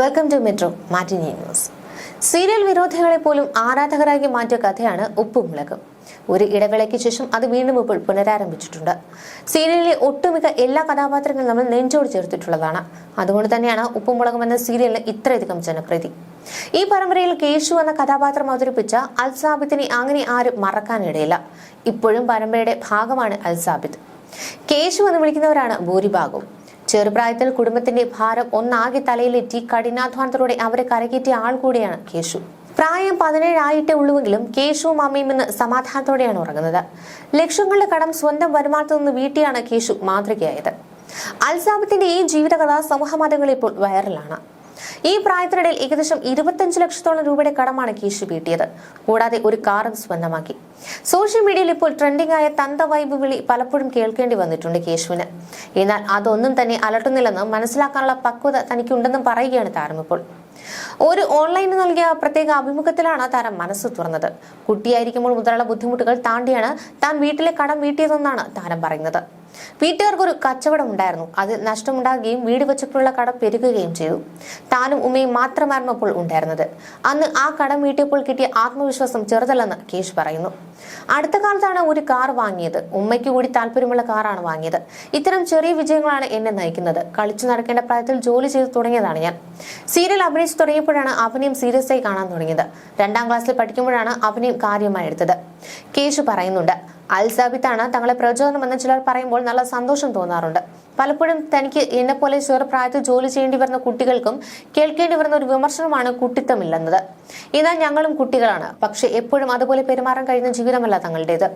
Welcome to metro matinee news serial വിരോധികളെ പോലും ആരാധകരാക്കി മാറ്റിയ കഥയാണ് ഉപ്പും മുളകും. ഒരു ഇടവേളയ്ക്ക് ശേഷം അത് വീണ്ടും ഇപ്പോൾ പുനരാരംഭിച്ചിട്ടുണ്ട്. സീരിയലിലെ ഒട്ടുമിക്ക എല്ലാ കഥാപാത്രങ്ങളും നമ്മൾ നെഞ്ചോട് ചേർത്തിട്ടുള്ളതാണ്. അതുകൊണ്ട് തന്നെയാണ് ഉപ്പും മുളകും എന്ന സീരിയലിന് ഇത്രയധികം ജനപ്രീതി. ഈ പരമ്പരയിൽ കേശു എന്ന കഥാപാത്രം അവതരിപ്പിച്ച അൽസാബിത്തിനെ അങ്ങനെ ആരും മറക്കാനിടയില്ല. ഇപ്പോഴും പരമ്പരയുടെ ഭാഗമാണ് അൽസാബിത്ത്. കേശു എന്ന് വിളിക്കുന്നവരാണ് ഭൂരിഭാഗവും. ചെറുപ്രായത്തിൽ കുടുംബത്തിന്റെ ഭാരം ഒന്നാകെ തലയിലെറ്റി കഠിനാധ്വാനത്തിലൂടെ അവരെ കരകയറ്റിയ ആൾ കൂടിയാണ് കേശു. പ്രായം പതിനേഴായിട്ടേ ഉള്ളുവെങ്കിലും കേശുവും അമ്മയും ഇന്ന് സമാധാനത്തോടെയാണ് ഉറങ്ങുന്നത്. ലക്ഷങ്ങളുടെ കടം സ്വന്തം വരുമാനത്തു നിന്ന് വീട്ടിയാണ് കേശു മാതൃകയായത്. അൽസാബത്തിന്റെ ഈ ജീവിതകഥ സമൂഹ മാധ്യമങ്ങളിൽ ഇപ്പോൾ വൈറലാണ്. ഈ പ്രായത്തിനിടയിൽ ഏകദേശം ഇരുപത്തഞ്ച് ലക്ഷത്തോളം രൂപയുടെ കടമാണ് കേശു വീട്ടിയത്. കൂടാതെ ഒരു കാറും സ്വന്തമാക്കി. സോഷ്യൽ മീഡിയയിൽ ഇപ്പോൾ ട്രെൻഡിംഗ് ആയ തന്ത വൈബ് വിളി പലപ്പോഴും കേൾക്കേണ്ടി വന്നിട്ടുണ്ട് കേശുവിന്. എന്നാൽ അതൊന്നും തന്നെ അലട്ടുന്നില്ലെന്നും മനസ്സിലാക്കാനുള്ള പക്വത തനിക്കുണ്ടെന്നും പറയുകയാണ് താരം ഇപ്പോൾ. ഒരു ഓൺലൈനിൽ നൽകിയ പ്രത്യേക അഭിമുഖത്തിലാണ് താരം മനസ്സ് തുറന്നത്. കുട്ടിയായിരിക്കുമ്പോൾ മുതലുള്ള ബുദ്ധിമുട്ടുകൾ താണ്ടിയാണ് താൻ വീട്ടിലെ കടം വീട്ടിയതെന്നാണ് താരം പറയുന്നത്. വീട്ടുകാർക്ക് ഒരു കച്ചവടം ഉണ്ടായിരുന്നു അത് നഷ്ടമുണ്ടാകുകയും വീട് വെച്ചപ്പോഴുള്ള കടം പെരുകുകയും ചെയ്തു. താനും ഉമ്മയും മാത്രമായിരുന്നു അപ്പോൾ ഉണ്ടായിരുന്നത്. അന്ന് ആ കടം വീട്ടിയപ്പോൾ കിട്ടിയ ആത്മവിശ്വാസം ചെറുതല്ലെന്ന് കേശ് പറയുന്നു. അടുത്ത കാലത്താണ് ഒരു കാർ വാങ്ങിയത്. ഉമ്മയ്ക്ക് കൂടി താല്പര്യമുള്ള കാറാണ് വാങ്ങിയത്. ഇത്തരം ചെറിയ വിജയങ്ങളാണ് എന്നെ നയിക്കുന്നത്. കളിച്ചു നടക്കേണ്ട പ്രായത്തിൽ ജോലി ചെയ്തു തുടങ്ങിയതാണ് ഞാൻ. സീരിയൽ അഭിനയിച്ചു തുടങ്ങിയപ്പോഴാണ് അഭിനയം സീരിയസ് ആയി കാണാൻ തുടങ്ങിയത്. രണ്ടാം ക്ലാസ്സിൽ പഠിക്കുമ്പോഴാണ് അഭിനയം കാര്യമായി എടുത്തത്. കേശു പറയുന്നുണ്ട് അൽസാബിത്താണ് തങ്ങളെ പ്രചോദനമെന്ന് ചിലർ പറയുമ്പോൾ നല്ല സന്തോഷം തോന്നാറുണ്ട്. പലപ്പോഴും തനിക്ക് എന്നെ പോലെ ചെറുപ്രായത്തിൽ ജോലി ചെയ്യേണ്ടി വരുന്ന കുട്ടികൾക്കും കേൾക്കേണ്ടി വരുന്ന ഒരു വിമർശനമാണ് കുട്ടിത്തമില്ലെന്നത്. എന്നാൽ ഞങ്ങളും കുട്ടികളാണ്. പക്ഷെ എപ്പോഴും അതുപോലെ പെരുമാറാൻ കഴിയുന്ന ജീവിതമല്ല തങ്ങളുടേത്.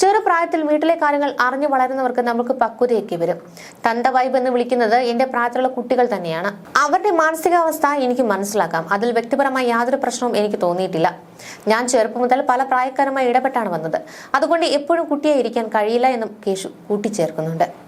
ചെറുപ്രായത്തിൽ വീട്ടിലെ കാര്യങ്ങൾ അറിഞ്ഞു വളരുന്നവർക്ക് നമുക്ക് പക്വതയൊക്കെ വരും. തന്ത വൈബ് എന്ന് വിളിക്കുന്നത് എന്റെ പ്രായത്തിലുള്ള കുട്ടികൾ തന്നെയാണ്. അവരുടെ മാനസികാവസ്ഥ എനിക്ക് മനസ്സിലാക്കാം. അതിൽ വ്യക്തിപരമായ യാതൊരു പ്രശ്നവും എനിക്ക് തോന്നിയിട്ടില്ല. ഞാൻ ചെറുപ്പം മുതൽ പല പ്രായക്കാരുമായി ഇടപെട്ടാണ് വന്നത്. അതുകൊണ്ട് എപ്പോഴും കുട്ടിയായിരിക്കാൻ കഴിയില്ല എന്നും കേശു കൂട്ടിച്ചേർക്കുന്നുണ്ട്.